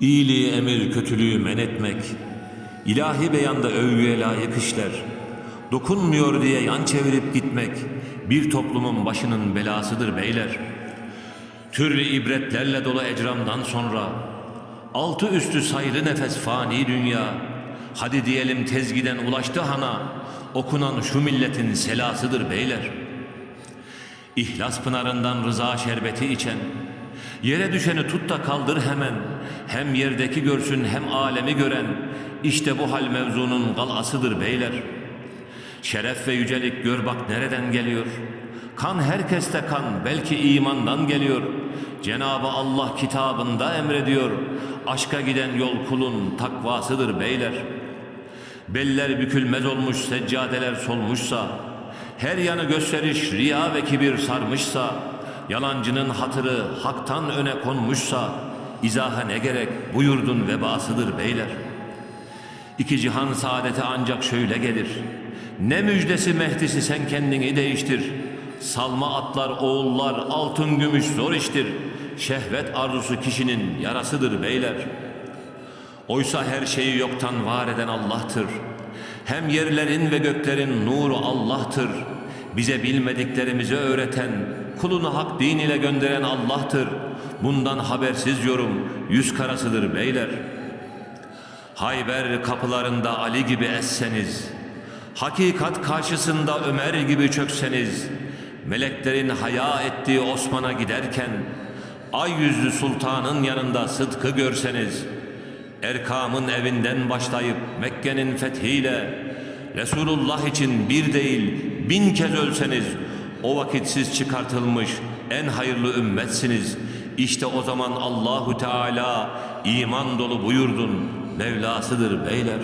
İyiliği emir, kötülüğü men etmek, ilahi beyanda övgüye layık işler, dokunmuyor diye yan çevirip gitmek, bir toplumun başının belasıdır beyler. Türlü ibretlerle dolu ecramdan sonra, altı üstü sayılı nefes fani dünya, hadi diyelim tezgiden ulaştı hana, okunan şu milletin selasıdır beyler. İhlas pınarından rıza şerbeti içen, yere düşeni tut da kaldır hemen, hem yerdeki görsün hem alemi gören, işte bu hal mevzunun galasıdır beyler. Şeref ve yücelik gör bak nereden geliyor. Kan herkeste kan belki imandan geliyor. Cenabı Allah kitabında emrediyor. Aşka giden yol kulun takvasıdır beyler. Beller bükülmez olmuş seccadeler solmuşsa, her yanı gösteriş riya ve kibir sarmışsa, yalancının hatırı haktan öne konmuşsa, izaha ne gerek bu yurdun vebasıdır beyler. İki cihan saadeti ancak şöyle gelir. Ne müjdesi mehdisi sen kendini değiştir. Salma atlar oğullar altın gümüş zor iştir. Şehvet arzusu kişinin yarasıdır beyler. Oysa her şeyi yoktan var eden Allah'tır. Hem yerlerin ve göklerin nuru Allah'tır. Bize bilmediklerimizi öğreten, kulunu hak din ile gönderen Allah'tır. Bundan habersiz yorum yüz karasıdır beyler. Hayber kapılarında Ali gibi esseniz, hakikat karşısında Ömer gibi çökseniz, meleklerin haya ettiği Osman'a giderken, ay yüzlü sultanın yanında sıdkı görseniz, Erkam'ın evinden başlayıp Mekke'nin fethiyle, Resulullah için bir değil bin kez ölseniz, o vakit siz çıkartılmış en hayırlı ümmetsiniz. İşte o zaman Allahu Teala iman dolu buyurdun Mevlasıdır beyler.